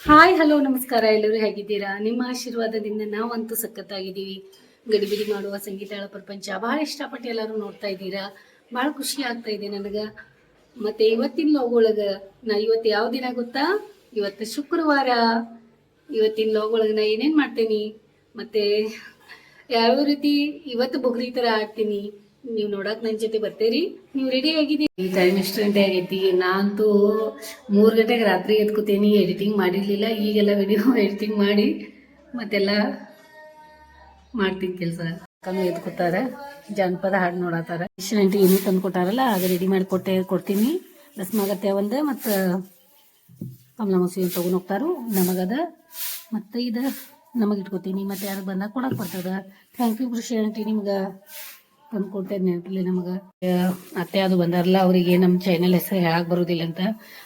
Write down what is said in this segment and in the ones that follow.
Hi, hello, ನಮಸ್ಕಾರ. ಎಲ್ಲರೂ ಹೇಗಿದ್ದೀರಾ? ನಿಮ್ಮ ಆಶೀರ್ವಾದದಿಂದ ನಾವಂತೂ ಸಖತ್ತಾಗಿದ್ದೀವಿ. ಗಡಿಬಿಡಿ ಮಾಡುವ ಸಂಗೀತಗಳ ಪ್ರಪಂಚ ಬಹಳ ಇಷ್ಟಪಟ್ಟು ಎಲ್ಲರೂ ನೋಡ್ತಾ ಇದ್ದೀರಾ? ಭಾಳ ಖುಷಿ ಆಗ್ತಾ ಇದೆ ನನಗೆ. ಮತ್ತೆ ಇವತ್ತಿನ ಲೋಗೊಳಗ ನಾ ಇವತ್ತು ಯಾವ ದಿನ ಗೊತ್ತಾ? ಇವತ್ತು ಶುಕ್ರವಾರ. ಇವತ್ತಿನ ಲೋಗೊಳಗ ನಾ ಏನೇನು ಮಾಡ್ತೀನಿ? ಮತ್ತೆ ಯಾವ ರೀತಿ ಇವತ್ತು ಬುಗ್ರಿ ಥರ ಆಡ್ತೀನಿ ನೀವು ನೋಡಕ್ ನನ್ನ ಜೊತೆ ಬರ್ತೇರಿ. ನೀವು ರೆಡಿ ಆಗಿದ್ದೀರಿ? ಟೈಮ್ ಎಷ್ಟು ಗಂಟೆ ಆಗೈತಿ. ನಾನಂತೂ ಮೂರು ಗಂಟೆಗೆ ರಾತ್ರಿ ಎದ್ಕೋತೀನಿ ಎಡಿಟಿಂಗ್ ಮಾಡಿರ್ಲಿಲ್ಲ. ಈಗೆಲ್ಲ ವಿಡಿಯೋ ಎಡಿಟಿಂಗ್ ಮಾಡಿ ಮತ್ತೆಲ್ಲ ಮಾಡ್ತೀನಿ ಕೆಲಸ. ಕಮ್ಮಿ ಎದ್ಕೋತಾರ, ಜಾನಪದ ಹಾಡು ನೋಡತ್ತಾರ ಇಷ್ಟು ಏನೂ ತಂದು ಕೊಟ್ಟಾರಲ್ಲ ಆಗ ರೆಡಿ ಮಾಡಿ ಕೊಟ್ಟೆ, ಕೊಡ್ತೀನಿ. ರಸ್ಮಾಗತ್ತೆ ಒಂದು ಮತ್ತು ಕಮಲ ಮಸೂರಿ ತಗೊಂಡ್ ಹೋಗ್ತಾರು. ನಮಗದ ಮತ್ತು ಇದು ನಮಗೆ ಇಟ್ಕೋತೀನಿ. ಮತ್ತು ಯಾರು ಬಂದಾಗ ಕೊಡಕ್ಕೆ ಬರ್ತದ. ಥ್ಯಾಂಕ್ ಯು ಕೃಷಿ ಆಂಟಿ ನಿಮ್ಗೆ. ತಂದು ಕೊಡ್ತೇನೆ ನೆನಪಿಲ್ಲ ನಮಗೆ. ಅತ್ತೆ ಅದು ಬಂದಾರಲ್ಲ, ಅವರಿಗೆ ನಮ್ಮ ಚಾನೆಲ್ ಹೆಸರು ಹೇಳಕ್ ಬರೋದಿಲ್ಲ ಅಂತ.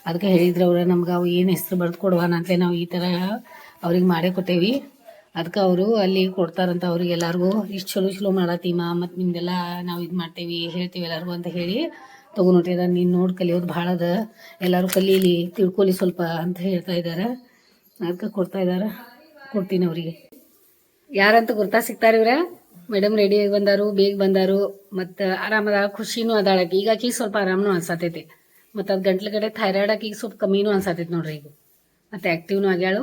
ಅದಕ್ಕೆ ಹೇಳಿದ್ರು ಅವ್ರ, ನಮ್ಗೆ ಅವು ಏನು ಹೆಸರು ಬರೆದು ಕೊಡುವಾನ ಅಂತ ನಾವು ಈ ಥರ ಅವ್ರಿಗೆ ಮಾಡೇ ಕೊಟ್ಟೇವಿ. ಅದಕ್ಕೆ ಅವರು ಅಲ್ಲಿ ಕೊಡ್ತಾರಂತ ಅವ್ರಿಗೆ ಎಲ್ಲರಿಗೂ, ಇಷ್ಟು ಚಲೋ ಚಲೋ ಮಾಡತ್ತೀಮ ಮತ್ತು ನಿಮ್ದೆಲ್ಲ ನಾವು ಇದು ಮಾಡ್ತೇವಿ, ಹೇಳ್ತೀವಿ ಎಲ್ಲರಿಗೂ ಅಂತ ಹೇಳಿ ತಗೊಂಡ್ಬಿಟ್ಟಿದ ನೀನು ನೋಡಿ ಕಲಿಯೋದು ಭಾಳ ಅದ. ಎಲ್ಲರೂ ಕಲೀಲಿ, ತಿಳ್ಕೊಲಿ ಸ್ವಲ್ಪ ಅಂತ ಹೇಳ್ತಾ ಇದ್ದಾರೆ ಅದಕ್ಕೆ ಕೊಡ್ತಾ ಇದ್ದಾರೆ ಕೊಡ್ತೀನಿ ಅವರಿಗೆ. ಯಾರಂತ ಗುರ್ತಾ ಸಿಗ್ತಾರ ಇವ್ರ? ಮೇಡಮ್ ರೆಡಿ ಆಗಿ ಬಂದಾರು ಬೇಗ ಬಂದಾರು ಮತ್ತು ಆರಾಮದ ಖುಷಿನೂ ಅದಾಳಕ್ಕೆ ಈಗ ಆಕಿಗೆ ಸ್ವಲ್ಪ ಆರಾಮನು ಅನ್ಸತೈತಿ. ಮತ್ತು ಅದು ಗಂಟ್ಲ ಕಡೆ ಥೈರಾಯ್ಡ್ ಆಕಿಗೆ ಸ್ವಲ್ಪ ಕಮ್ಮಿನೂ ಅನ್ಸತೈತಿ ನೋಡ್ರಿ ಈಗ. ಮತ್ತು ಆ್ಯಕ್ಟಿವ್ನು ಆಗ್ಯಾಳು.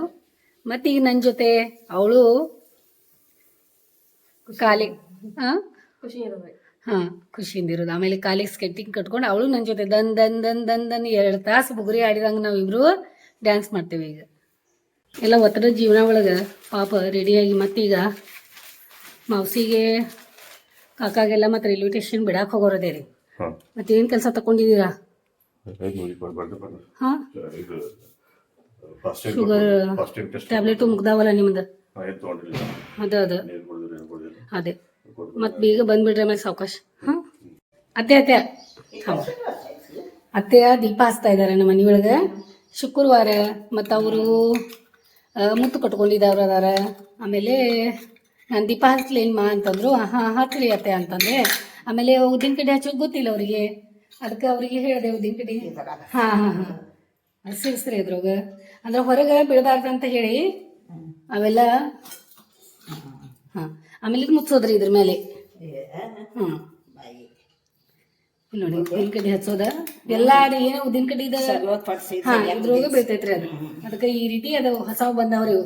ಮತ್ತು ಈಗ ನನ್ನ ಜೊತೆ ಅವಳು ಕಾಲಿ ಹಾಂ ಖುಷಿ ಹಾಂ ಖುಷಿಯಿಂದ ಇರೋದು ಆಮೇಲೆ ಕಾಲಿಗೆ ಸ್ಕೆಟ್ಟಿಂಗ್ ಕಟ್ಕೊಂಡು ಅವಳು ನನ್ನ ಜೊತೆ ದನ್ ದನ್ ದನ್ ದನ್ ದನ್ ಎರಡು ತಾಸು ಬುಗುರಿ ಆಡಿದಂಗೆ ನಾವಿಬ್ರು ಡ್ಯಾನ್ಸ್ ಮಾಡ್ತೇವೆ ಈಗ. ಎಲ್ಲ ಒತ್ತಡ ಜೀವನ ಒಳಗೆ ಪಾಪ ರೆಡಿಯಾಗಿ ಮತ್ತೀಗ ಮೌಸಿಗೆ ಕಾಕಾಗೆಲ್ಲ ಮತ್ತೆ ರೈಲ್ವೆ ಸ್ಟೇಷನ್ ಬಿಡಕ್ಕೆ ಹೋಗೋರದೇ ರೀ. ಮತ್ತೆ ಮತ್ತೇನು ಕೆಲಸ ತಕೊಂಡಿದ್ದೀರಾ ಹಾಂ? ಶುಗರ್ ಟ್ಯಾಬ್ಲೆಟು ಮುಗ್ದಾವಲ್ಲ ನಿಮ್ದು? ಅದ ಅದ. ಅದು. ಏನು ಮತ್ತು ಬೇಗ ಬಂದ್ಬಿಡ್ರಿ ಆಮೇಲೆ ಸಾವಕಾಶ. ಹಾಂ? ಅತ್ತೆ ಅತ್ತೆ. ಹಾಂ ಅತ್ತೆಯ ದೀಪ ಹಚ್ತಾ ಇದ್ದಾರೆ ನಮ್ಮ ಮನೆಯೊಳಗೆ. ಶುಕ್ರವಾರ ಮತ್ತು ಅವರು ಮುತ್ತು ಕಟ್ಕೊಂಡಿದ್ದವ್ರು ಅದಾರ. ಆಮೇಲೆ ದೀಪ ಹಚ್ಲೇನ್ಮಾ ಅಂತಂದ್ರು ಹಾಂ ಹಚ್ಲಿ ಅತ್ತೆ ಅಂತಂದ್ರೆ ಆಮೇಲೆ ಉದ್ದಿನ ಕಡೆ ಹಚ್ಚೋದು ಗೊತ್ತಿಲ್ಲ ಅವರಿಗೆ. ಅದಕ್ಕೆ ಅವರಿಗೆ ಹೇಳಿದೆ ಉದ್ದಿನ ಕಡೆ ಹಾಂ ಹಾಂ ಹಾಂ. ಅದು ಸೇರಿಸ್ರಿ ಅದ್ರೊಳಗೆ ಅಂದ್ರೆ ಹೊರಗೆ ಬಿಡಬಾರ್ದು ಅಂತ ಹೇಳಿ ಅವೆಲ್ಲ ಹಾಂ ಆಮೇಲೆ ಇದು ಮುಚ್ಚೋದ್ರಿ ಇದ್ರ ಮೇಲೆ. ಹ್ಮ್. ಇಲ್ಲಿ ನೋಡಿ ಉದ್ದಿನ ಕಡ್ಡಿ ಹಚ್ಚೋದ. ಎಲ್ಲ ಅದು ಏನೋ ಉದ್ದಿನ ಕಡ್ಡಿ ಇದ ಹಾ ಇದ್ರೊಳಗೆ ಬೀಳ್ತೈತ್ರಿ ಅದು. ಅದಕ್ಕೆ ಈ ರೀತಿ ಅದು ಹೊಸ ಬಂದವ್ರಿ ಇವು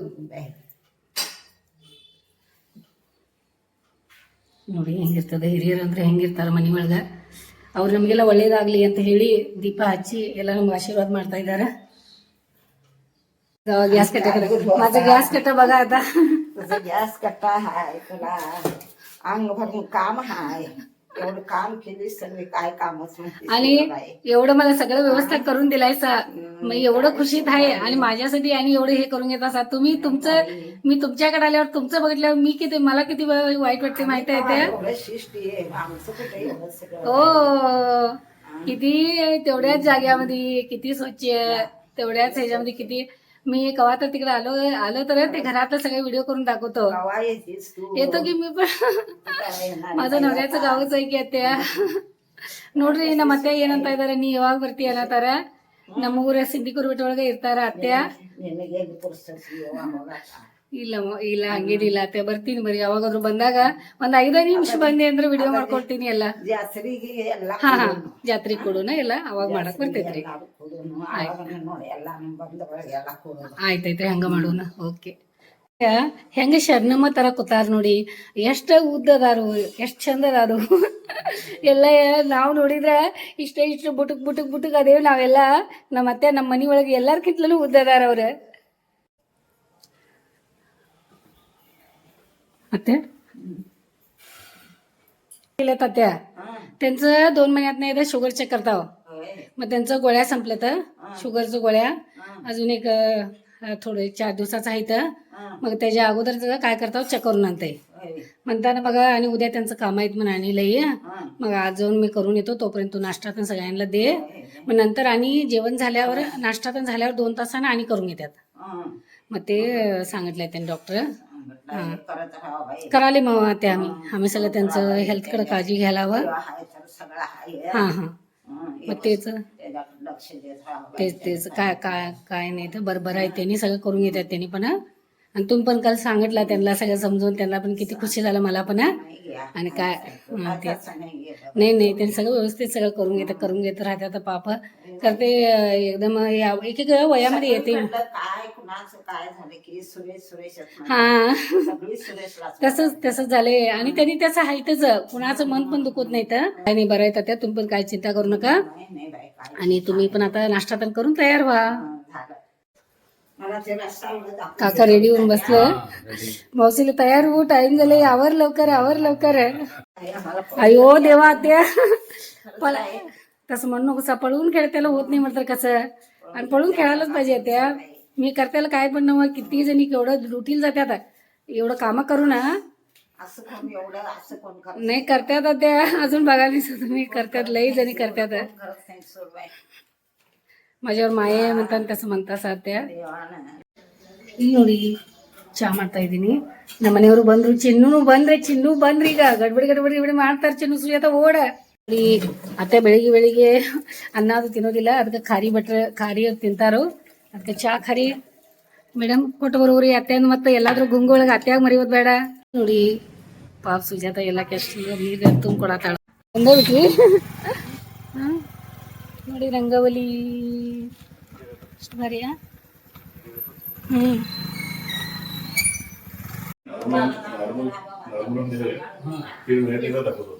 ನೋಡಿ, ಹೆಂಗಿರ್ತದೆ? ಹಿರಿಯರು ಅಂದ್ರೆ ಹೆಂಗಿರ್ತಾರೆ ಮನೆ ಒಳಗೆ? ಅವ್ರು ನಮಗೆಲ್ಲ ಒಳ್ಳೇದಾಗ್ಲಿ ಅಂತ ಹೇಳಿ ದೀಪ ಹಚ್ಚಿ ಎಲ್ಲ ನಮ್ಗೆ ಆಶೀರ್ವಾದ ಮಾಡ್ತಾ ಇದ್ದಾರೆ ಗ್ಯಾಸ್ ಕಟ್ಟ ಗ್ಯಾಸ್ ಕಟ್ಟ ಬಗ ಅದ ಗ್ಯಾಸ್ ಕಟ್ಟ ಹಾಯ್ ಅಂಗ ಕಾಮ ಹಾಯ್. एवढं काम सगळे काय कामच आणि तुला बाई. एवढं मला सगळं व्यवस्था करून दिलाय सा मग एवढं खुशीत आहे आणि माझ्यासाठी आणि एवढं हे करून घेत असा. तुम्ही तुमचं मी तुमच्याकडे आल्यावर तुमचं बघितल्यावर मी किती मला किती वा- वाईट वाटते माहिती आहे ते एवढं शिष्टी आहे. आमचं कुठे एवढं सगळं हो. किती तेवढ्याच जाग्यामध्ये किती स्वच्छ तेवढ्याच ह्याच्यामध्ये किती मी कवा तर तिकडे आलो आलो तर ते घरातलं सगळे व्हिडिओ करून दाखवतो. येतो की मी पण. माझं ನವ್ಯಾचं ಗಾವच ಐಕೆ ಅತ್ತೆಯ ನೋಡ್ರಿ ನಮ್ಮ ಅತ್ತೆ ಏನಂತ ಇದಾರೆ ನೀ ಯಾವಾಗ ಬರ್ತೀಯ ಅನ್ನತಾರ ನಮ್ಮೂರ ಸಿಂಧಿಕೂರು ಬಿಟ್ಟ ಒಳಗೆ ಇರ್ತಾರ ಅತ್ತೆಯ ಇಲ್ಲ ಇಲ್ಲ ಹಂಗೇನಿಲ್ಲ ಅತ್ತೆ ಬರ್ತೀನಿ ಬರೀ ಯಾವಾಗಾದ್ರೂ ಬಂದಾಗ ಒಂದ್ ಐದೈದು ನಿಮಿಷ ಬಂದೆ ಅಂದ್ರೆ ವಿಡಿಯೋ ಮಾಡ್ಕೊಡ್ತೀನಿ ಎಲ್ಲ. ಜಾತ್ರೆಗೆ ಎಲ್ಲ ಹಾ ಹಾ ಜಾತ್ರೆ ಕೊಡೋಣ ಎಲ್ಲ ಅವಾಗ ಮಾಡಕ್ ಬರ್ತೈತ್ರಿ. ಆಯ್ತೈತ್ರಿ ಹಂಗ ಮಾಡೋಣ ಓಕೆ. ಹೆಂಗ ಶರ್ಣಮ್ಮ ತರ ಕೂತಾರ ನೋಡಿ ಎಷ್ಟ ಉದ್ದದಾರು ಎಷ್ಟ್ ಚಂದದಾರು. ಎಲ್ಲ ನಾವ್ ನೋಡಿದ್ರ ಇಷ್ಟ ಇಷ್ಟ ಬುಟುಕ್ ಬುಟುಕ್ ಬುಟುಕ್ ಅದೇವ್ ನಾವೆಲ್ಲ ನಮ್ಮ ಅತ್ತೆ ನಮ್ಮ ಮನಿ ಒಳಗೆ ಎಲ್ಲಾರ್ಕಿಂತಲೂ ಉದ್ದ ಅದಾರ ಅವ್ರ. अत्या केलं तात्या. त्यांचं दोन महिन्यात नाही एकदा शुगर चेक करताव हो. मग त्यांचं गोळ्या संपल्या तर. शुगरचं गोळ्या. अजून एक थोडे चार दिवसाचं आहे तर मग त्याच्या अगोदर काय करताव चेक हो? करून आणते म्हणताना बघा आणि उद्या त्यांचं काम आहेत म्हणून आणि लई. मग आज जाऊन मी करून येतो तोपर्यंत तू नाश्ता पण सगळ्यांना दे. मग नंतर आणि जेवण झाल्यावर नाश्ता पण झाल्यावर दोन तासानं आणि करून घेतात मग ते सांगितलंय त्यांनी डॉक्टर कराले मग ते आम्ही आम्ही सगळं त्यांचं हेल्थकडे काळजी घ्यायला हवं हां हां. मग तेच. तेच तेच. काय काय काय नाही तर बरं बरं आहे. त्यांनी सगळं करून घेतात त्यांनी पण. आणि तुम्ही पण काल सांगितलं त्यांना सगळं समजून त्यांना पण किती खुशी झालं मला पण. आणि काय तेच नाही. नाही त्यांनी सगळं व्यवस्थित सगळं करून घेतात करून घेत राहतात पाप. तर ते एकदम या- एक एक वयामध्ये येते. काय काय झालं की सुरेश म्हणतात. हा. सगळी तसंच तसंच झालंय. आणि त्यांनी त्याचं आहेतच कुणाचं मन पण दुखत नाही तर. काय नाही बरं त्या तुम्ही पण काय चिंता करू नका. नाही नाही बाई काय आणि तुम्ही पण आता नाश्ता तर करून तयार व्हा. हं, झालं. मला ते रस्ता उलट दाखवून काका रेडी होऊन बसलं. मावशीला तयार हो टाइम झाले. आवर लवकर आवर लवकर. आम्हाला अयो देवा त्या पण तसं म्हणू नको पळून खेळ त्याला होत नाही म्हटलं कसं. आणि पळून खेळायलाच पाहिजे त्या मी करताला काय पण ना किती जणी केवढं ड्युटीला जात्यात एवढं काम करू ना असं कोण एवढं असं कोण करत नाही करत्यात त्या अजून बघायला तुम्ही करतात लई जणी करत्यात करत नाही सुरू आहे माझ्यावर ಮಾಯೆ म्हणतात तसं म्हणता ಸಾಧ್ಯ ದೇವಾನ ಈಗ ನೋಡಿ ಚಾ ಮಾಡ್ತಾ ಇದ್ದೀನಿ ನಮ್ಮ ಮನೆಯವರು ಬಂದ್ರು ಚಿನ್ನು ಬಂದ್ರೆ ಚಿನ್ನು ಬಂದ್ರಿ ಈಗ ಗಡ್ಬಡಿ ಗಡ್ಬಡಿ ಗಡ್ಬಡಿ ಮಾಡ್ತಾರೆ ಚಿನ್ನು ಸುಜಾತ ಓಡ ನೋಡಿ ಅತ್ತೆ ಬೆಳಿಗ್ಗೆ ಬೆಳಿಗ್ಗೆ ಅನ್ನ ಅದು ತಿನ್ನೋದಿಲ್ಲ ಅದಕ್ಕೆ ಖಾರಿ ಬಟ್ರೆ ಖಾರಿ ಅದು ತಿಂತಾರು ಅದಕ್ಕೆ ಚಾ ಖಾರಿ ಮೇಡಮ್ ಕೊಟ್ಟು ಬರೋರಿ ಅತ್ತೆ ಅಂದ್ ಮತ್ತೆ ಎಲ್ಲಾದ್ರೂ ಗುಂಗೊಳಗೆ ಅತ್ತೆಯಾಗ ಮರಿಯೋದು ಬೇಡ ನೋಡಿ ಪಾಪ ಸುಜಾತ ಎಲ್ಲ ಕೆಷ್ಟ ನೀರು ತುಂಬ ಕೊಡತ್ತಾಳ ಒಂದೇ ಬಿಟ್ವಿ ಹಾ ನೋಡಿ ರಂಗವಲಿ ಎಷ್ಟು ಭಾರಿಯಾ ಹ್ಮ್ नॉर्मल नॉर्मल दिले तीन मिनिट एकदा दाखवतो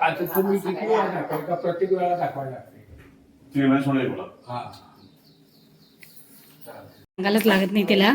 आता तुम्ही किती वेळा दाखवाल का प्रत्येक वेळा दाखवायला लागते तीन मिनिट सोडले बोला हा सांगायलाच लागत नाही त्याला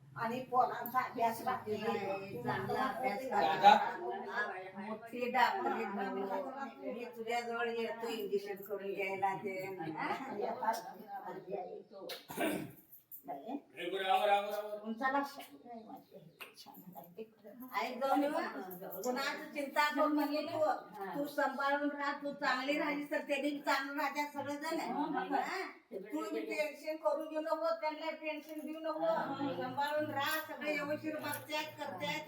आणि पोरांचा अभ्यास राहते चांगला अभ्यास करा मोठी डाक्टरी मी तुझ्याजवळ येतो इंजेक्शन करून घ्यायला ते तुमचा लक्ष कुणाची चिंता करू नको तू. तू सांभाळून राहा तू चांगली राहिली तर त्यांनी चांगलं राहत्या सगळेजण. हा? तू टेन्शन करू घेऊ नको त्यांना टेन्शन देऊ नको. सांभाळून राहा सगळे व्यवस्थित बघत्यात करत्यात.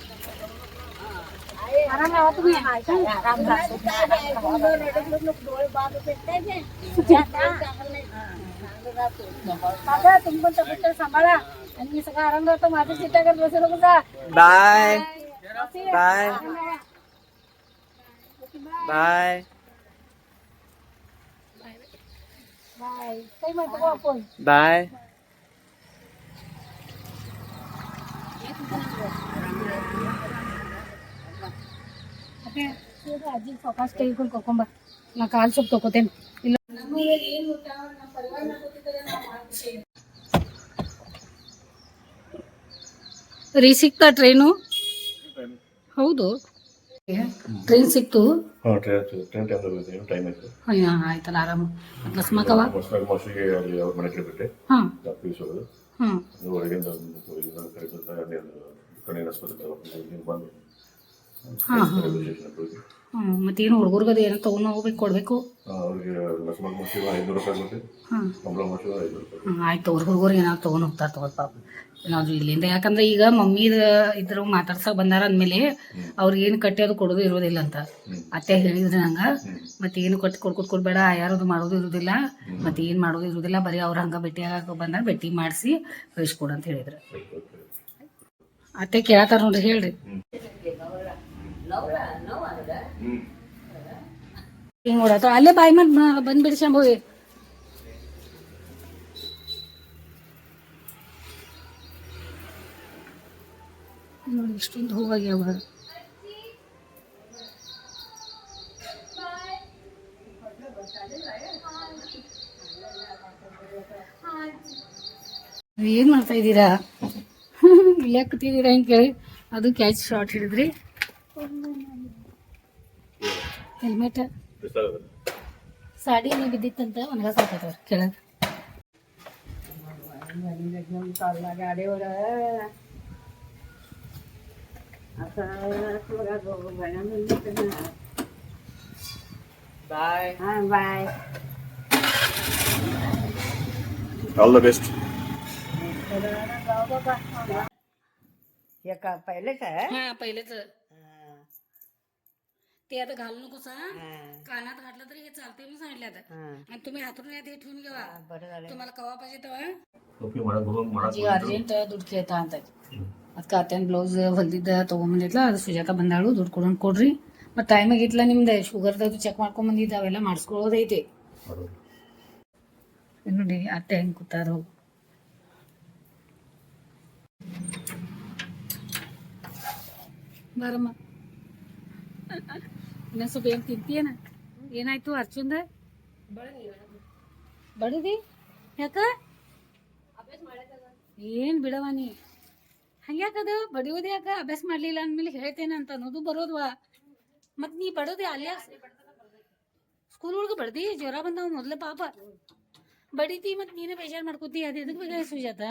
आराम पण तब्येत सांभाळा आणि मी सगळं आराम करतो माझं चिट्टा करत बसू बाय बाय बाय बाय आपण बाय ಅಜ್ಜಿ ಕರ್ಕೊಂಬ ನಾ ಕಾಲು ಸೊಪ್ಪು ತಗೋತೇನೆ. ಇಲ್ಲ. ರೀ ಸಿಕ್ತಾ ಟ್ರೈನು ಹೌದು. ಟ್ರೈನ್ ಸಿಕ್ತು. ಆಯ್ತಲ್ಲ ಆರಾಮ. ಕೇಳ್ಬಿಟ್ಟೆ ಹಾಂ. ಹಾಂ ಹಾಂ. ಹ್ಞೂ ಮತ್ತೇನು ಹುಡುಗರ್ಗದು ಏನೋ ತೊಗೊಂಡು ಹೋಗ್ಬೇಕು ಕೊಡಬೇಕು. ಅವ್ರಿಗೆ ಐನೂರು ರೂಪಾಯಿ ಕೊಟ್ಟು ಹಾಂ. ಐನೂರು ರೂಪಾಯಿ ಹ್ಮ್, ಆಯ್ತು ಅವ್ರ ಹುಡುಗರು ಏನಾದ್ರು ತೊಗೊಂಡು ಹೋಗ್ತಾರೆ ತಗೋದ್ ಪಾಪ. ಏನಾದ್ರು ಇಲ್ಲಿಂದ ಯಾಕಂದ್ರೆ ಈಗ ಮಮ್ಮಿ ಇದ್ರ ಮಾತಾಡ್ಸಕ್ ಬಂದಾರ ಅಂದ್ಮೇಲೆ ಅವ್ರಿಗೆ ಏನು ಕಟ್ಟಿ ಅದು ಕೊಡೋದು ಇರೋದಿಲ್ಲ ಅಂತ. ಅತ್ತೆ ಹೇಳಿದ್ರು ನಂಗೆ ಮತ್ತೆ ಏನು ಕಟ್ಟಿ ಕೊಡ್ಕೊಟ್ ಕೊಡ್ಬೇಡ ಯಾರದು ಮಾಡೋದು ಇರೋದಿಲ್ಲ. ಮತ್ತೆ ಏನು ಮಾಡೋದು ಇರೋದಿಲ್ಲ ಬರೀ ಅವ್ರ ಹಂಗೆ ಭೇಟಿ ಆಗಕ್ಕೆ ಬಂದಾಗ ಭೇಟಿ ಮಾಡಿಸಿ ಕಳಿಸ್ಕೊಡು ಅಂತ ಹೇಳಿದ್ರು. ಅತ್ತೆ ಕೇಳತ್ತಾರ ನೋಡ್ರಿ ಹೇಳ್ರಿ. ಹಿಂಗ್ ನೋಡತ್ತ ಅಲ್ಲೇ ಬಾಯಿ ಮಾಡಿ ಬಂದ್ಬಿಡಿ ಶಂಭವಿ. ನೋಡಿ ಇಷ್ಟೊಂದು ಹೂವಾಗ್ಯಾವ ಏನ್ ಮಾಡ್ತಾ ಇದ್ದೀರಾ? ಇಲ್ಲೇ ಕೂತಿದ್ದೀರಾ ಅಂತ ಕೇಳಿ? ಅದು ಕ್ಯಾಚ್ ಶಾರ್ಟ್ ಹಿಡಿದ್ರಿ ಹೆಲ್ಮೆಟ್ ಸಾಡಿ ನೀವು ಬಿದ್ದಿತ್ತಂತ ಒಣಗ ಸಾಕತ್ತವ್ರ ಕೆಳಗೆ ಗಾಡಿಯೊಳ ಬಾಯ್ ಹಾಂ ಬಾಯ್ ಆಲ್ ದ ಬೆಸ್ಟ್ ये का पहले का है हा पहिलेच ते आता घालू नकोस हा कानात घातलं तरी हे चालते मी सांगितलं आता आणि तुम्ही हातरून यात हे ठेवून घेवा बरं झालं तुम्हाला कवा पाहिजे तेव्हा ಓಕೆ ಮಾಡಕ್ ಬರೋದು ಮಾಡಕ್ ಅಜ್ಜಿ ಅರ್ಜೆಂಟ್ ದುಡ್ಡು ಕೇಳ್ತಾ ಅಂತ ಅದಕ್ಕೆ ಅತ್ತೇನು ಬ್ಲೌಸ್ ಹೊಲ್ದಿದ್ದ ತೊಗೊಂಬಂದಿದ್ಲ ಅದು ಸುಜಾತ ಬಂದಾಳು ದುಡ್ಡು ಕೊಡೋನ್ ಕೊಡ್ರಿ ಮತ್ತು ಟೈಮ್ ಆಗಿತ್ಲ ನಿಮ್ದು ಶುಗರ್ದದು ಚೆಕ್ ಮಾಡ್ಕೊಂಡ್ ಬಂದಿದ್ದ ಅವೆಲ್ಲ ಮಾಡಿಸ್ಕೊಳ್ಳೋದೈತಿ ಮಾಡೋದು ಇದ್ ನೋಡಿ ಅತ್ತೆ ಹೆಂಗೆ ಕೂತಾರು ಬಾರಮ್ಮ ಇನ್ನೊಂದು ಸ್ವಲ್ಪ ಏನು ತಿಂತೀಯನ? ಏನಾಯ್ತು ಅರ್ಚುಂದ ಬಡದಿ? ಯಾಕ? ಏನ್ ಬಿಡವ ನೀ? ಹಂಗ್ಯಾಕದು ಬಡಿಯೋದು ಯಾಕ? ಅಭ್ಯಾಸ ಮಾಡ್ಲಿಲ್ಲ ಅಂದ್ಮೇಲೆ ಹೇಳ್ತೇನೆ ಅಂತ ಅನ್ನೋದು ಬರೋದ್ವಾ? ಮತ್ ನೀ ಬಡೋದಿ ಅಲ್ಲೇ ಸ್ಕೂಲ್ ಒಳಗೆ ಬಡದಿ? ಜ್ವರ ಬಂದವ ಮೊದ್ಲ ಪಾಪ. ಬಡಿತಿ ಮತ್ ನೀನೇ ಬೇಜಾರ್ ಮಾಡ್ಕೋತಿ? ಅದ ಎದಕ್ ಬೇಕಾಗಿ ಸುಜಾತ?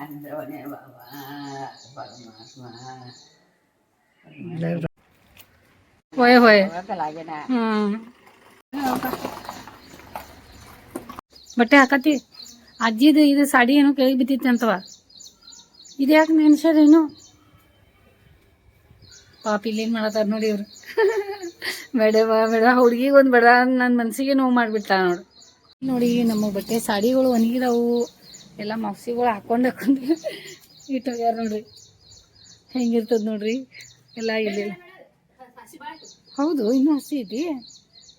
ಅಂದ್ರವನೇ ಬಾಬಾ ಪರಮಾತ್ಮ ಹೋಯ್. ಹೋಯ್ ಹೋಗಲಾಗೇನ ಹ್ಮ್. ಬಟ್ಟೆ ಹಾಕತಿ ಅಜ್ಜಿದು ಇದು ಸಾಡಿ ಏನೋ ಕೆಳಗೆ ಬಿದ್ದಿತ್ತು ಅಂತವ. ಇದು ಯಾಕೆ ನೆನ್ಸ್ಯಾರೇನು ಪಾಪ ಇಲ್ಲೇನು ಮಾಡತ್ತಾರ ನೋಡಿ ಇವ್ರು. ಬೇಡವಾ ಬೇಡ ಹುಡುಗಿಗೆ ಒಂದು ಬೇಡ. ನನ್ನ ಮನಸ್ಸಿಗೆ ನೋವು ಮಾಡ್ಬಿಟ್ಟ ನೋಡು. ನೋಡಿ ನಮ್ಮ ಬಟ್ಟೆ ಸಾಡಿಗಳು ಒಣಗಿದಾವು. ಎಲ್ಲ ಮಫ್ಸಿಗಳು ಹಾಕೊಂಡು ಹಾಕೊಂಡು ಇಟ್ಟೋಗ್ಯಾರ ನೋಡ್ರಿ. ಹೆಂಗಿರ್ತದ ನೋಡ್ರಿ. ಎಲ್ಲ ಇಲ್ಲಿ. ಹೌದು, ಇನ್ನೂ ಹಸಿ ಐತಿ.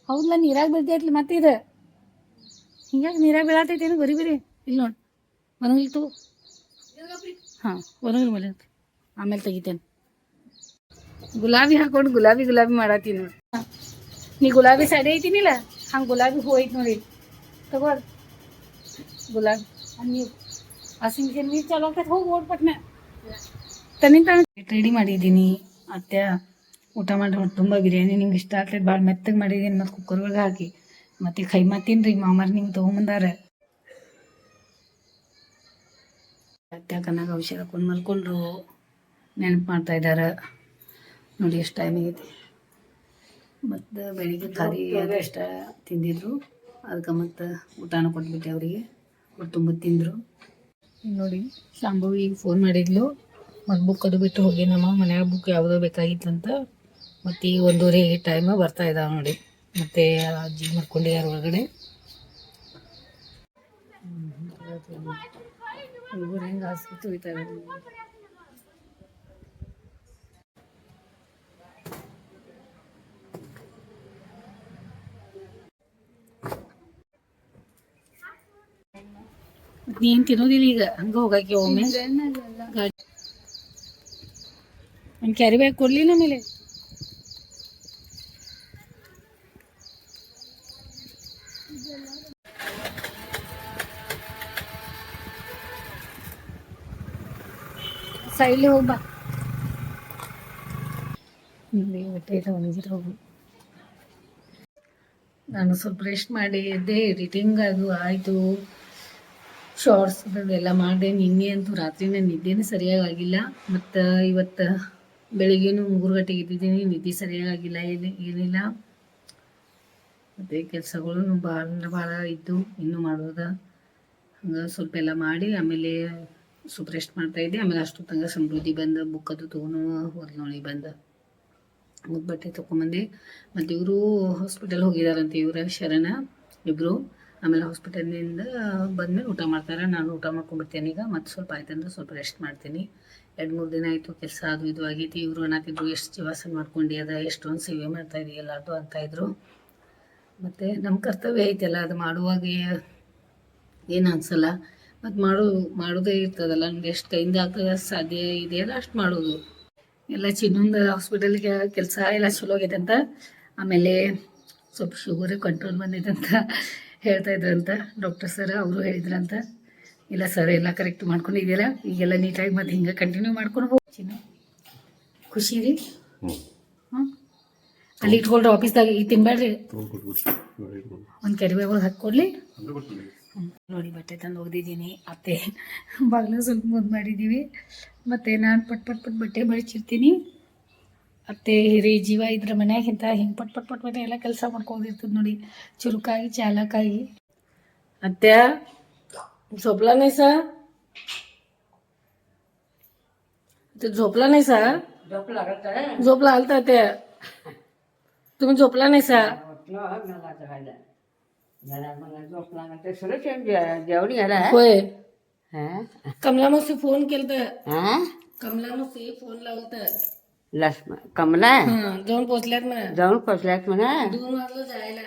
ಹೌದಲ್ಲ ನೀರಾಗ ಬಿದ್ದೈತ್ಲಿ ಮತ್ತೆ ಇದು. ಹಿಂಗಾಗಿ ನೀರಾಗ ಬೀಳತೈತಿ ಏನು? ಬರಿ ಬರಿ. ಇಲ್ಲಿ ನೋಡಿ. ಒಣಗಿಲ್ತು ಹಾಂ, ಒಣಗಿಲ್ ಮೇಲೆ ಆಮೇಲೆ ತೆಗಿತೇನೆ. ಗುಲಾಬಿ ಹಾಕೊಂಡು ಗುಲಾಬಿ ಗುಲಾಬಿ ಮಾಡತ್ತೀನಿ ನೋಡಿ. ನೀ ಗುಲಾಬಿ ಸಡಿ ಐತಿನಿಲ್ಲ? ಹಂಗೆ ಗುಲಾಬಿ ಹೂ ಐತಿ ನೋಡಿ ತಗೋ ಗುಲಾಬಿ. ಆ ಚಾಲು ಆಗ್ತೈತೆ, ಹೋಗಿ ತನ್ನಿಂದ ರೆಡಿ ಮಾಡಿದ್ದೀನಿ. ಅತ್ತೆ ಊಟ ಮಾಡಿ ಹೊಟ್ಟೆ ತುಂಬ ಬಿರಿಯಾನಿ ನಿಂಗೆ ಇಷ್ಟ ಆಗ್ತೈತೆ ಭಾಳ ಮೆತ್ತಗೆ ಮಾಡಿದ್ದೀನಿ ಮತ್ತು ಕುಕ್ಕರ್ ಒಳಗೆ ಹಾಕಿ. ಮತ್ತು ಖೈಮಾ ತಿನ್ರಿ ಮಾಮಾರ್ ನಿಂಗೆ ತೊಗೊಂಬಂದಾರ. ಅತ್ತೆ ಕನ್ನಾಗ ಔಷಧ ಹಾಕೊಂಡು ಮಲ್ಕೊಂಡ್ರು. ನೆನಪು ಮಾಡ್ತಾ ಇದ್ದಾರೆ ನೋಡಿ ಎಷ್ಟು ಟೈಮ್ ಆಗೈತಿ. ಮತ್ತು ಬೆಳಿಗ್ಗೆ ಖಾಲಿ ಅದಷ್ಟ ತಿಂದಿದ್ರು. ಅದಕ್ಕೆ ಮತ್ತು ಊಟನೂ ಕೊಟ್ಬಿಟ್ಟೆ ಅವರಿಗೆ. ತುಂಬ ತಿಂದರು. ನೋಡಿ ಶಾಂಭವಿ ಫೋನ್ ಮಾಡಿದ್ಲು. ಮತ್ತು ಬುಕ್ ಅದು ಬಿಟ್ಟು ಹೋಗಿ ನಮ್ಮ ಮನ್ಯಾಗ ಬುಕ್ ಯಾವುದೋ ಬೇಕಾಗಿತ್ತಂತ ಮತ್ತು ಈಗ ಒಂದೂವರೆ ಟೈಮ್ ಬರ್ತಾ ಇದ್ದಾವೆ ನೋಡಿ. ಮತ್ತೆ ಅಜ್ಜಿ ಮಾಡ್ಕೊಂಡಿದ್ದಾರೆ ಒಳಗಡೆ. ಹುಡುಗರು ಹೆಂಗೆ ಹಾಸಿಗೆ ತುಳಿತಾರೆ ನೀನ್ ತಿನ್ನೋದಿಲ್ಲ ಈಗ. ಹಂಗ ಹೋಗಕ್ಕೆ ಒಮ್ಮೆ. ಗಾಡಿ ಒಂದು ಕ್ಯಾರಿ ಬ್ಯಾಗ್ ಕೊಡ್ಲಿ ಮೇಲೆ ಸೈಡ್ಲಿ ಹೋಗ್ಬಾ ಹೋಗು. ನಾನು ಸ್ವಲ್ಪ ರೆಸ್ಟ್ ಮಾಡಿ ಎದ್ದೆ ಎಡಿಟಿಂಗ್ ಅದು ಆಯಿತು. ಶಾರ್ಟ್ಸ್ ಎಲ್ಲ ಮಾಡಿದೆ, ನಿನ್ನೆ ಅಂತೂ ರಾತ್ರಿನೇ ನಿದ್ದೆನೇ ಆಗಿಲ್ಲ ಮತ್ತು, ಇವತ್ತು ಬೆಳಿಗ್ಗೆನೂ ಮೂರು ಗಂಟೆಗೆ ಇದ್ದಿದ್ದೀನಿ ನಿದ್ದೆ ಸರಿಯಾಗಿ ಆಗಿಲ್ಲ ಏನು, ಏನಿಲ್ಲ. ಮತ್ತು ಕೆಲಸಗಳು ಭಾಳ ಅಂದ್ರೆ ಭಾಳ ಇದ್ದು, ಇನ್ನೂ ಮಾಡೋದ. ಹಂಗೆ ಸ್ವಲ್ಪ ಎಲ್ಲ ಮಾಡಿ, ಆಮೇಲೆ ಸ್ವಲ್ಪ ರೆಸ್ಟ್ ಮಾಡ್ತಾಯಿದ್ದೆ ಆಮೇಲೆ ಅಷ್ಟು ತಂಗ ಸಮೃದ್ಧಿ ಬಂದು ಬುಕ್ ಅದು ತೊಗೊಂಡು ಬಂದು. ಮುದ್ದು ಬಟ್ಟೆ ತೊಗೊಂಬಂದೆ ಮತ್ತು ಇವರು ಹಾಸ್ಪಿಟಲ್ ಹೋಗಿದಾರಂತೆ, ಇವರ ಶರಣ ಇಬ್ಬರು ಆಮೇಲೆ ಹಾಸ್ಪಿಟಲ್ನಿಂದ ಬಂದಮೇಲೆ ಊಟ ಮಾಡ್ತಾರೆ. ನಾನು ಊಟ ಮಾಡ್ಕೊಂಡ್ಬಿಡ್ತೇನೆ ಈಗ. ಮತ್ತು ಸ್ವಲ್ಪ ಆಯ್ತಂದ್ರೆ ಸ್ವಲ್ಪ ರೆಸ್ಟ್ ಮಾಡ್ತೀನಿ. ಎರಡು ಮೂರು ದಿನ ಆಯಿತು ಕೆಲಸ ಅದು ಇದು ಆಗೈತಿ ಇವರು ಅನ್ನತಿದ್ರು ಎಷ್ಟು ಜೀವಾಸನ ಮಾಡ್ಕೊಂಡು ಅದ? ಎಷ್ಟೊಂದು ಸೇವೆ ಮಾಡ್ತಾ ಇದೆಯಲ್ಲ ಅದು ಅಂತ ಇದ್ರು. ಮತ್ತು ನಮ್ಮ ಕರ್ತವ್ಯ ಐತಲ್ಲ, ಅದು ಮಾಡುವಾಗ ಏನು ಅನ್ಸಲ್ಲ. ಮತ್ತು ಮಾಡು, ಮಾಡೋದೇ ಇರ್ತದಲ್ಲ. ನಮ್ಗೆ ಎಷ್ಟು ಕೈಯಿಂದ ಆಗ್ತದೆ ಸಾಧ್ಯ ಇದೆಯಲ್ಲ ಅಷ್ಟು ಮಾಡೋದು. ಎಲ್ಲ ಚಿನ್ನೊಂದು ಹಾಸ್ಪಿಟಲ್ಗೆ ಕೆಲಸ ಎಲ್ಲ ಚಲೋ ಆಗೈತೆ ಅಂತ ಆಮೇಲೆ ಸ್ವಲ್ಪ ಶುಗರ್ ಕಂಟ್ರೋಲ್ ಬಂದೈತೆ ಅಂತ ಹೇಳ್ತಾ ಇದ್ರಂತ ಡಾಕ್ಟರ್ ಸರ್ ಅವರು ಹೇಳಿದ್ರಂತ. ಇಲ್ಲ ಸರ್ ಎಲ್ಲ ಕರೆಕ್ಟ್ ಮಾಡ್ಕೊಂಡಿದ್ದೀರಾ ಈಗೆಲ್ಲ ನೀಟಾಗಿ ಮತ್ತೆ ಹಿಂಗೆ ಕಂಟಿನ್ಯೂ ಮಾಡ್ಕೊಂಡು ಹೋಗ್ತೀನಿ ಖುಷಿ ರೀ? ಹ್ಞೂ ಅಲ್ಲಿ ಇಟ್ಕೊಳ್ರಿ ಆಫೀಸ್ದಾಗ ಈಗ ತಿನ್ಬೇಡ್ರಿ. ಒಂದು ಕರಿಬೇವು ಹಾಕ್ಕೊಡ್ಲಿ ನೋಡಿ ಬಟ್ಟೆ ತಂದು ಒಗ್ದಿದ್ದೀನಿ. ಅತ್ತೆ ಬಾಗಿಲು ಸ್ವಲ್ಪ ಮುಂದೆ ಮಾಡಿದ್ದೀವಿ ಮತ್ತೆ ನಾನು ಪಟ್ ಪಟ್ ಪಟ್ ಬಟ್ಟೆ ಮಡಿಚಿರ್ತೀನಿ. ಅತ್ತೆ ಹಿರಿ ಜೀವ ಇದ್ರ ಮನ್ಯಾಗಿಂತ ಹಿಂಗೆ ಪಟ್ ಪಟ್ ಪಟ್ ಪಟ್ ಎಲ್ಲ ಕೆಲಸ ಮಾಡ್ಕೊಂಡಿರ್ತದೆ ನೋಡಿ ಚುರುಕಾಗಿ ಚಾಲಕಾಗಿ ಅತ್ತೆ झोपला नाही सा ते झोपला नाही सा झोप लागत आहे झोप लागता ते तुम्ही झोपला नाही सा म्हटलं मला जगायला जरा मला झोप लागत ते सगळं जे- जेवण घ्यायला होय हा कमला मस्त फोन केलता हा कमला मस्त फोन लावता लक्ष्मण कमला हा जाऊन पोचल्यात म्हणा जाऊन पोचल्यात म्हणा दोन वाजलं जायला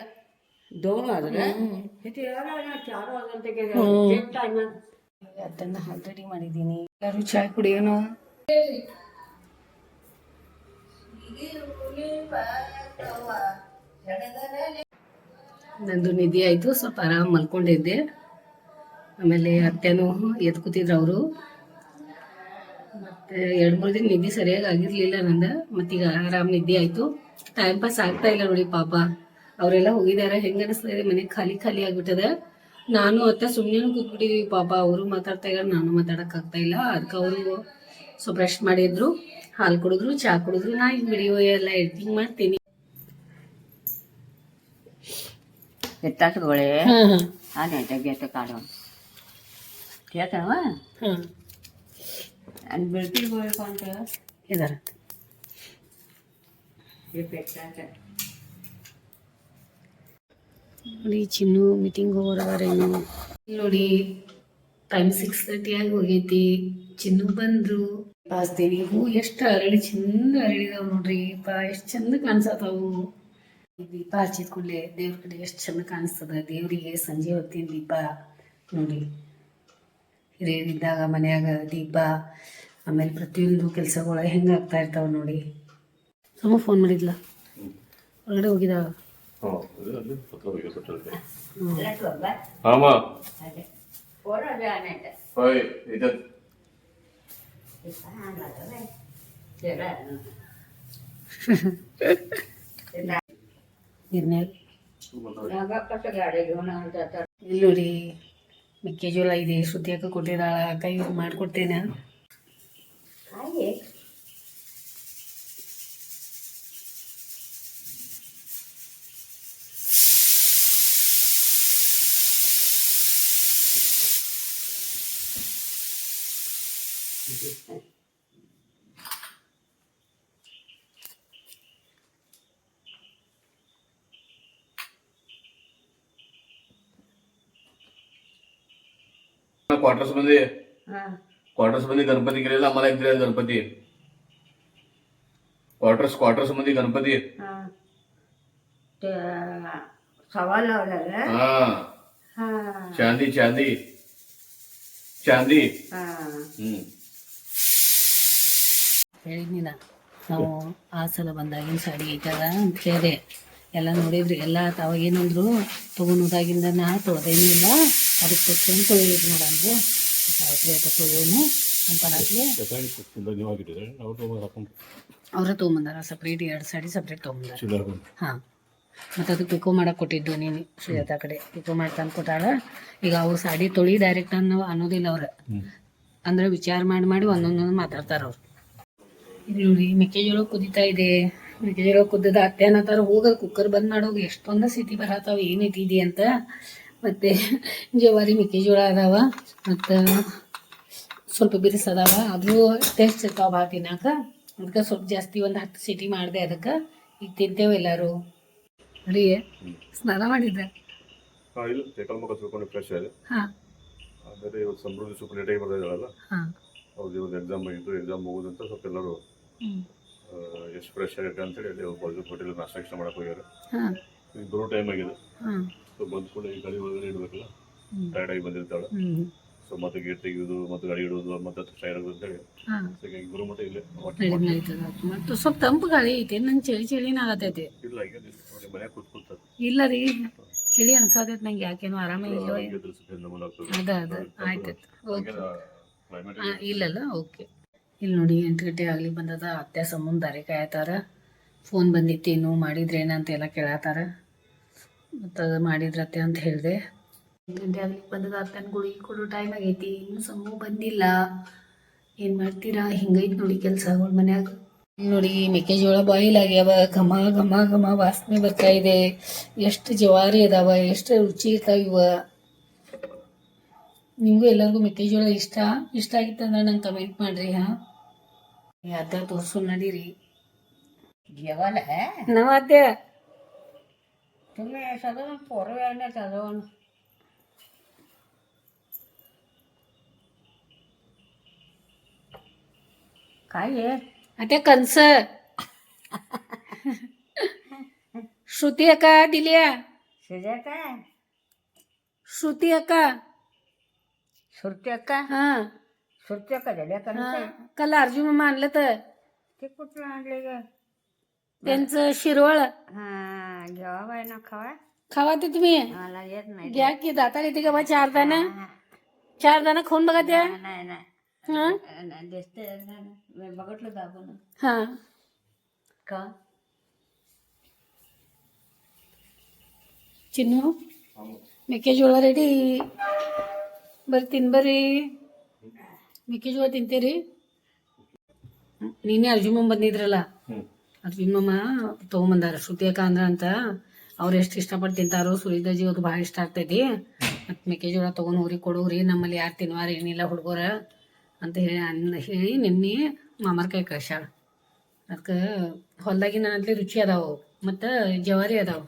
दोन वाजले हम्म. किती वेळा चार वाजले ते गेले ಹ್ಮ್. Same time. ಅದನ್ನ ಆಲ್ರೆಡಿ ಮಾಡಿದ್ದೀನಿ ಎಲ್ಲರೂ ಚಾಯ್ ಕುಡಿಯೋಣ ನಂದು ನಿದ್ದೆ ಆಯಿತು ಸ್ವಲ್ಪ ಆರಾಮ್ ಮಲ್ಕೊಂಡಿದ್ದೆ ಆಮೇಲೆ ಅತ್ತೆನೂ ಎದ್ದು ಕೂತಿದ್ರು ಅವರು ಮತ್ತು ಎರಡು ಮೂರು ದಿನ ನಿದ್ದೆ ಸರಿಯಾಗಿ ಆಗಿರಲಿಲ್ಲ ನಂದ. ಮತ್ತೀಗ ಆರಾಮ್ ನಿದ್ದೆ ಆಯ್ತು. ಟೈಮ್ ಪಾಸ್ ಆಗ್ತಾ ಇಲ್ಲ ನೋಡಿ ಪಾಪ. ಅವರೆಲ್ಲ ಹೋಗಿದಾರ. ಹೆಂಗ ಅನಿಸ್ತದೆ ಮನೆ ಖಾಲಿ ಖಾಲಿ ಆಗ್ಬಿಟ್ಟದ. ನಾನು ಅತ್ತ ಸುಮ್ಮನೆ ಕೂತ್ಬಿಟ್ಟಿದ್ವಿ ಪಾಪ. ಅವರು ಮಾತಾಡ್ತಾ ಇಲ್ಲ ನಾನು ಮಾತಾಡೋಕ್ಕಾಗ್ತಾ ಇಲ್ಲ. ಅದಕ್ಕೆ ಅವರು ಸೊ ಬ್ರಷ್ ಮಾಡಿದ್ರು. ಹಾಲು ಕುಡಿದ್ರು ಚಾ ಕುಡಿದ್ರು. ನಾ ಈಗ ವಿಡಿಯೋ ಎಲ್ಲ ಎಡಿಟಿಂಗ್ ಮಾಡ್ತೀನಿ. ಎತ್ತಾಕದ ಒಳ್ಳೆ ಅದೇ ಜಗ್ಗಿ ಕಾಡು ಕೇಳ್ತಾವ ಅಲ್ಲಿ ಬೆಳಕಿಗೆ ಅಂತ ಇದಾರ ನೋಡಿ ಚಿನ್ನು ಮೀಟಿಂಗ್ ಹೋಗೋರವರೇನು ನೋಡಿ ಟೈಮ್ ಸಿಕ್ಸ್ ತರ್ಟಿ ಆಗಿ ಹೋಗೈತಿ. ಚಿನ್ನು ಬಂದ್ರು. ಬಾಸ್ತೀನಿ ಹೂ, ಎಷ್ಟು ಅರಳಿ ಚಂದ ಅರಳಿದಾವ ನೋಡ್ರಿ. ಪಾ, ಎಷ್ಟು ಚಂದ ಕಾಣಿಸತಾವು ದೀಪ ಹಚ್ಚಿದ ಕೂಡಲೇ ದೇವ್ರ ಕಡೆ ಎಷ್ಟು ಚಂದ ಕಾಣಿಸ್ತದ ದೇವರಿಗೆ ಸಂಜೆ ಹೊತ್ತಿನ ದೀಪ. ನೋಡಿ. ಇದ್ದಾಗ ಮನೆಯಾಗ ದೀಪ ಆಮೇಲೆ ಪ್ರತಿಯೊಂದು ಕೆಲಸಗಳು ಹೆಂಗೆ ಆಗ್ತಾ ಇರ್ತಾವ ನೋಡಿ. ಸುಮ್ಮ ಫೋನ್ ಮಾಡಿದ್ಲ ಒಳಗಡೆ ಹೋಗಿದಾಗ ಇಲ್ಲ ರೀ ಮೆಕ್ಕೆಜೋಳ ಇದೆ ಸುತ್ತಿಯಾಕ ಕೊಟ್ಟಿದ್ದಾಳೆ ಕೈ ಮಾಡಿಕೊಡ್ತೇನೆ Thank you. क्वार्टर्स मध्ये हा. क्वार्टर्स मध्ये गणपती गेलेला आम्हाला एक दिला गणपती क्वार्टर्स क्वार्टर्स मध्ये गणपती हा. ते सवाल लावला रे हा हा चांदी चांदी ಚಾಂದಿ ಹಾ ಹ್ಮ್ ಹೇಳಿದ್ನಿಲ್ಲ ನಾವು ಆ ಸಲ ಬಂದಾಗಿನ ಸಾಡಿ ಐತದ ಅಂತ ಹೇಳಿದೆ ಎಲ್ಲ ನೋಡಿದ್ರಿ ಎಲ್ಲ ಅವಾಗ ಏನಂದ್ರು ತೊಗೊಂಡೋದಾಗಿಂದ ನಾ ತೊಳ್ದೇನೂ ಇಲ್ಲ ಅದಕ್ಕೆ ಕೊಟ್ಟು ಯೂಸ್ ಮಾಡೋದು ಏನು ಅವರ ತೊಗೊಂಬಂದಾರ ಸಪ್ರೇಟ್ ಎರಡು ಸಾಡಿ ಸಪ್ರೇಟ್ ತೊಗೊಂಬಂದಾರ. ಹಾಂ. ಮತ್ತು ಅದಕ್ಕೆ ಪಿಕೋ ಮಾಡಕ್ಕೆ ಕೊಟ್ಟಿದ್ದು ನೀನು ಸುಜಾತ ಕಡೆ. ಪಿಕೋ ಮಾಡಿ ತಂದು ಕೊಟ್ಟಾಳ. ಈಗ ಅವ್ರು ಸಾಡಿ ತೊಳಿ ಡೈರೆಕ್ಟ್ ಅನ್ನೋ ಅನ್ನೋದಿಲ್ಲ ಅವ್ರು. ಅಂದ್ರೆ ವಿಚಾರ ಮಾಡಿ ಮಾಡಿ ಒಂದೊಂದೊಂದು ಮಾತಾಡ್ತಾರ ಅವ್ರು. ಇಲ್ಲಿ ನೋಡಿ ಮೆಕ್ಕೆಜೋಳ ಕುದಿತಾ ಇದೆ. ಮೆಕ್ಕೆಜೋಳ ಕುದ್ದದ ಅತ್ತೆ ಅನ್ನತ್ತಾರ ಹೋಗೋದು ಕುಕ್ಕರ್ ಬಂದ್ ಮಾಡೋಗಿ ಎಷ್ಟೊಂದು ಸಿಟಿ ಬರತ್ತಾವ ಏನು ಇಟ್ಟಿದಿ ಅಂತ. ಮತ್ತೆ ಜವಾರಿ ಮೆಕ್ಕೆಜೋಳ ಅದಾವ ಮತ್ತು ಸ್ವಲ್ಪ ಬಿರಿಸದಾವ ಅದು ಟೇಸ್ಟ್ ಇರ್ತಾವ ಭಾಳ ತಿನ್ನಾಕ ಅದಕ್ಕೆ ಸ್ವಲ್ಪ ಜಾಸ್ತಿ ಒಂದು ಹತ್ತು ಸಿಟಿ ಮಾಡಿದೆ ಅದಕ್ಕೆ. ಈಗ ತಿಂತೇವೆ ಎಲ್ಲರೂ. ರೀ ಸ್ನಾನ ಮಾಡಿದ್ದೆ. ಇಲ್ಲ ತೇಕಲ್ ಮುಖ ತಿಳ್ಕೊಂಡು ಫ್ರೆಶ್ ಹಾಂ. ಆಮೇಲೆ ಇವತ್ತು ಸಮೃದ್ಧಿ ಸ್ವಲ್ಪ ಲೇಟಾಗಿ ಬರ್ತಾ ಇದ್ದಾಳಲ್ಲ ಹಾಂ. ಅವ್ರದ್ದು ಇವತ್ತು ಎಕ್ಸಾಮ್ ಆಗಿತ್ತು ಎಕ್ಸಾಮ್ ಮುಗಿದಂತ ಸ್ವಲ್ಪ ಎಲ್ಲರೂ ಎಷ್ಟು ಫ್ರೆಶ್ ಆಗೈತೆ ಅಂತೇಳಿ ಅಲ್ಲಿ ಬಾಜು ಹೋಟೆಲ್ ನಾಷ್ಟ ಇಷ್ಟ ಮಾಡಕ್ಕೆ ಹೋಗ್ಯಾರ. ಹಾಂ. ಈಗ ಬರೋ ಟೈಮ್ ಆಗಿದೆ. ಹಾಂ. ಸೊ ಬಂದ ಕೂಡ ಈ ಗಾಡಿ ಒಳಗಡೆ ಇಡಬೇಕಲ್ಲ ಟೈರ್ಡ್ ಆಗಿ ಬಂದಿರ್ತಾಳೆ. ಸೊ ಮತ್ತೆ ಗೇಟ್ ತೆಗೆಯೋದು ಮತ್ತೆ ಗಾಡಿ ಇಡೋದು ಮತ್ತೆ ಟೈರ್ ಆಗೋದು ಅಂತ ಹೇಳಿ ಸೊ ಈಗ ಗುರು ಮಟ್ಟ ಇಲ್ಲೇ ಮತ್ತು ಸ್ವಲ್ಪ ತಂಪು ಗಾಳಿ ಐತೆ. ನಂಗೆ ಚಳಿ ಚಳಿನ ಆಗತೈತೆ. ಇಲ್ಲ ಈಗ ಮನ್ಯಾಗ ಇಲ್ಲ ರೀ. ಚಳಿ ಅನ್ಸಾತೈತಿ ನಂಗೆ. ಯಾಕೇನೋ ಆರಾಮಾಗಿಲ್ಲ ಇಲ್ಲ ಅದ ಅದ. ಓಕೆ ಕ್ಲೈಮೇಟ್ ಇಲ್ಲಲ್ಲ ಓಕೆ ಇಲ್ಲಿ ನೋಡಿ ಎಂಟು ಗಂಟೆ ಆಗ್ಲಿ ಬಂದದ. ಅತ್ತೆ ಸಂಬಂಧ ದಾರಿ ಕಾಯತಾರ. ಫೋನ್ ಬಂದಿತ್ತೇನು ಮಾಡಿದ್ರೇನ ಅಂತ ಎಲ್ಲ ಕೇಳತ್ತಾರ. ಮತ್ತು ಅದು ಮಾಡಿದ್ರತ್ತೆ ಅಂತ ಹೇಳಿದೆ. ಗಂಟೆ ಆಗ್ಲಿಕ್ಕೆ ಬಂದದ ಅಪ್ಪನ ಗುಳಿ ಕೊಡೋ ಟೈಮ್ ಆಗೈತಿ. ಇನ್ನೂ ಸಮೂ ಬಂದಿಲ್ಲ. ಏನು ಮಾಡ್ತೀರಾ? ಹಿಂಗೈತೆ ನೋಡಿ ಕೆಲಸಗಳು ಮನ್ಯಾಗ. ನೋಡಿ ಮೆಕ್ಕೆಜೋಳ ಬಾಯಿಲ್ ಆಗ್ಯಾವ. ಘಮ ಘಮ ಘಮ ವಾಸನೆ ಬರ್ತಾ ಇದೆ. ಎಷ್ಟು ಜವಾರಿ ಅದಾವ ಎಷ್ಟು ರುಚಿ ಇರ್ತಾವ ಇವ ನಿಮಗೂ ಎಲ್ಲರಿಗೂ ಮೆಕ್ಕೆಜೋಳ ಇಷ್ಟ? ಇಷ್ಟ ಆಗಿತ್ತಂದ್ರೆ ನಂಗೆ ಕಮೆಂಟ್ ಮಾಡ್ರಿ ಹಾಂ. ಅದ ತೋರ್ಸು ನಡೀರಿ. ನಾವ್ ಅದೇ. तुम्ही सगळं पोरं वेळाने साधारण काय आहे आता कंस. श्रुती का दिल्या? सुजाता श्रुती का श्रुती का हा. श्रुती का दिल्या का नुसत्या? कल अर्जुन मानलं तर. ते कुठलं आणले ग? त्यांचं शिरवळ हा जेव्हा बाय ना खावा खावा ते तुम्ही मला येत नाही घ्या की दाता येते का बा चार दाना चार दाना खाऊन बघा त्या नाही नाही हा नाही, दिसते मी बघितलं दाबून हा का ಚಿನ್ನು ಮೆಕ್ಕೆಜೋಳ ರೆಡಿ ಬರ್ರಿ ತಿನ್ ಬರ್ರಿ ಮೆಕ್ಕೆಜೋಳ ತಿಂತೀರಿ ನೀನೇ ಅರ್ಜುನ್ ಬಂದಿದ್ರಲ್ಲ ಹ್ಞೂ ಅರ್ಜುನ್ ವಿಮಮ್ಮ ತಗೊಂಬಂದಾರ. ಶ್ರುತಿ ಅಕ್ಕ ಅಂದ್ರ ಅಂತ ಅವ್ರು ಎಷ್ಟು ಇಷ್ಟಪಟ್ಟು ತಿಂತಾರೋ ಸುರಿದಾಜಿ ಅದು ಭಾಳ ಇಷ್ಟ ಆಗ್ತೈತಿ. ಮತ್ತು ಮೆಕ್ಕೆಜೋಳ ತೊಗೊಂಡು ಊರಿಗೆ ಕೊಡೋರಿ ನಮ್ಮಲ್ಲಿ ಯಾರು ತಿನ್ವಾರ ಏನಿಲ್ಲ ಹುಡುಗರ ಅಂತ ಹೇಳಿ ಅನ್ನ ಹೇಳಿ ನಿನ್ನೆ ಮಾಮರ್ಕಾಯಿ ಕಳ್ಸ್ಯಾಳ. ಅದಕ್ಕೆ ಹೊಲ್ದಾಗಿನ ರುಚಿ ಅದಾವು ಮತ್ತು ಜವಾರಿ ಅದಾವು.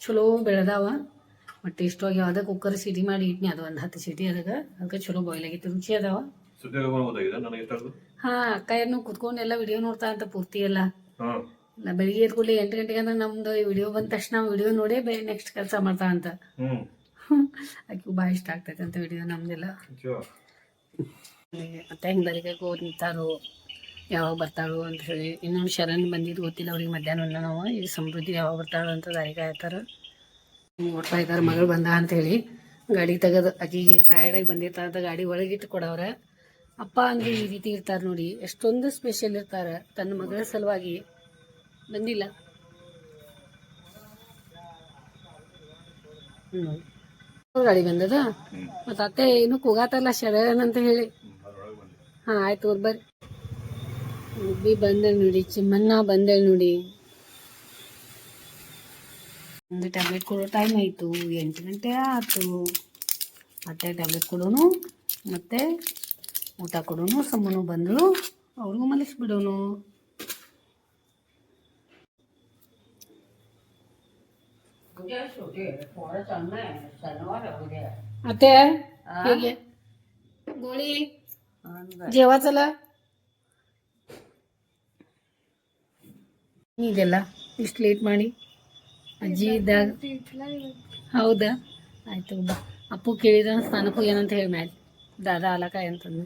ಚಲೋ ಬೆಳೆದಾವ ಮತ್ತು ಇಷ್ಟವಾಗಿ ಯಾವುದೇ ಕುಕ್ಕರ್ ಸಿಟಿ ಮಾಡಿ ಇಟ್ನಿ ಅದು ಒಂದು ಹತ್ತು ಸಿಟಿ ಅದಕ್ಕೆ ಅದಕ್ಕೆ ಚಲೋ ಬಾಯ್ಲಾಗಿತ್ತು ರುಚಿ ಅದಾವ. ಹಾಂ ಅಕ್ಕ ಏನು ಕುತ್ಕೊಂಡು ಎಲ್ಲ ವಿಡಿಯೋ ನೋಡ್ತಾ ಅಂತ ಪೂರ್ತಿ ಎಲ್ಲ. ನಾ ಬೆಳಿಗ್ಗೆ ಕೂಡಲೇ ಎಂಟು ಗಂಟೆಗೆ ಅಂದ್ರೆ ನಮ್ದು ವಿಡಿಯೋ ಬಂದ ತಕ್ಷಣ ವಿಡಿಯೋ ನೋಡೇ ಬೇರೆ ನೆಕ್ಸ್ಟ್ ಕೆಲಸ ಮಾಡ್ತಾ ಅಂತ. ಅಕ್ಕಿ ಆಕೆ ಭಾಳ ಇಷ್ಟ ಆಗ್ತೈತೆ ಅಂತ ವಿಡಿಯೋ ನಮ್ದೆಲ್ಲ. ಮತ್ತೆ ಹೆಂಗ್ ಬರೀಕೆ ಹೋಗಿ ನಿಂತಾರೋ ಯಾವಾಗ ಬರ್ತಾಳು ಅಂತ ಹೇಳಿ. ಇನ್ನೊಂದು ಶರಣ್ ಬಂದಿದ್ದು ಗೊತ್ತಿಲ್ಲ ಅವ್ರಿಗೆ ಮಧ್ಯಾಹ್ನ ನಾವು. ಈ ಸಮೃದ್ಧಿ ಯಾವಾಗ ಬರ್ತಾಳು ಅಂತ ದಾರಿ ಕಾಯ್ತಾರ ನೋಡ್ತಾ ಇದ್ದಾರೆ ಮಗಳು ಬಂದ ಅಂತ ಹೇಳಿ. ಗಾಡಿ ತೆಗೆದು ಅಕ್ಕಿಗೆ ಟಯರ್ಡಾಗಿ ಬಂದಿರ್ತಾರ ಅಂತ ಗಾಡಿ ಒಳಗಿಟ್ಟು ಕೊಡವ್ರೆ. ಅಪ್ಪ ಅಂದ್ರೆ ಈ ರೀತಿ ಇರ್ತಾರೆ ನೋಡಿ. ಎಷ್ಟೊಂದು ಸ್ಪೆಷಲ್ ಇರ್ತಾರೆ. ತನ್ನ ಮಗಳ ಸಲುವಾಗಿ. ಬಂದಿಲ್ಲ. ಗಾಡಿ ಬಂದದ? ಮತ್ತೆ ಅತ್ತೆ ಏನು ಕೂಗಾತಲ್ಲ ಶರಣ ಅಂತ ಹೇಳಿ. ಹಾ, ಆಯ್ತು ಬರ್ರಿ. ಉಬ್ಬಿ ಬಂದೆ ನೋಡಿ, ಚಿಮ್ಮಣ್ಣ ಬಂದೆ ನೋಡಿ. ಒಂದು ಟ್ಯಾಬ್ಲೆಟ್ ಕೊಡೋ ಟೈಮ್ ಆಯಿತು. ಎಂಟು ಗಂಟೆ ಆಯ್ತು. ಮತ್ತೆ ಟ್ಯಾಬ್ಲೆಟ್ ಕೊಡೋನು, ಮತ್ತೆ ಊಟ ಕೊಡೋನು ಸಮ್ಮನು ಬಂದಳು ಅವ್ರಿಗೂ ಮಲಗಿಸ್ಬಿಡೋನು उद्या सुटे पोरं चांगलं आहे शनिवार आहे उद्या ಅತ್ತೆ ಹೇಗೆ ಗೋಳಿ ಜೇವ ಚಲ ಇದೆಲ್ಲ ಇಷ್ಟು ಲೇಟ್ ಮಾಡಿ ಅಜ್ಜಿ ಇದ್ದಾಗ ಹೌದಾ ಆಯ್ತು ಬಾ ಅಪ್ಪು ಕೇಳಿದ ಸ್ಥಾನಕ್ಕೂ ಏನಂತ ಹೇಳಿ ಮ್ಯಾಲೆ ದಾದಾ ಆಲ काय ಅಂತಂದು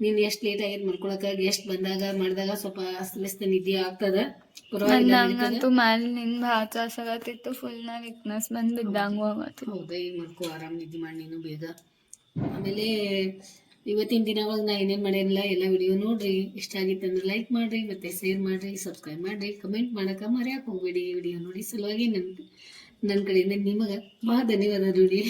ನೀನು ಎಷ್ಟು ಲೇಟ್ ಆಗೈತೆ ಮಲ್ಕೊಳಕ ಎಷ್ಟ್ ಬಂದಾಗ ಮಾಡಿದಾಗ ಸ್ವಲ್ಪ ಅಸ್ತವ್ಯಸ್ತ ನಿದ್ದೆ ಆಗ್ತದ. ನಂಗಂತೂ ಮ್ಯಾಲ ನಿನ್ ಭಾಳ ಆಗತ್ತಿತ್ತು ಫುಲ್ ನಾ ವೀಕ್ನೆಸ್ ಬಂದ್ ಬಿದ್ದಂಗೂ ಹೋಗತ್ತಿತ್ತು ಹೌದಾ ಈಗ ಮಾಡ್ಕೋ ಆರಾಮ್ ನಿದ್ದೆ ಮಾಡಿ ನೀನು ಬೇಗ. ಆಮೇಲೆ ಇವತ್ತಿನ ದಿನವಾಗ ನಾ ಏನೇನು ಮಾಡೇನಿಲ್ಲ ಎಲ್ಲ ವಿಡಿಯೋ ನೋಡ್ರಿ ಇಷ್ಟ ಆಗಿತ್ತು ಅಂದ್ರೆ ಲೈಕ್ ಮಾಡ್ರಿ ಮತ್ತೆ ಶೇರ್ ಮಾಡ್ರಿ ಸಬ್ಸ್ಕ್ರೈಬ್ ಮಾಡ್ರಿ ಕಮೆಂಟ್ ಮಾಡಕ್ಕೆ ಮರ್ಯಾಕೆ ಹೋಗ್ಬೇಡಿ ವಿಡಿಯೋ ನೋಡಿ ಸಲುವಾಗಿ ನನ್ ನನ್ ಕಡೆಯಿಂದ ನಿಮಗ ಭಾಳ ಧನ್ಯವಾದ ನೋಡಿ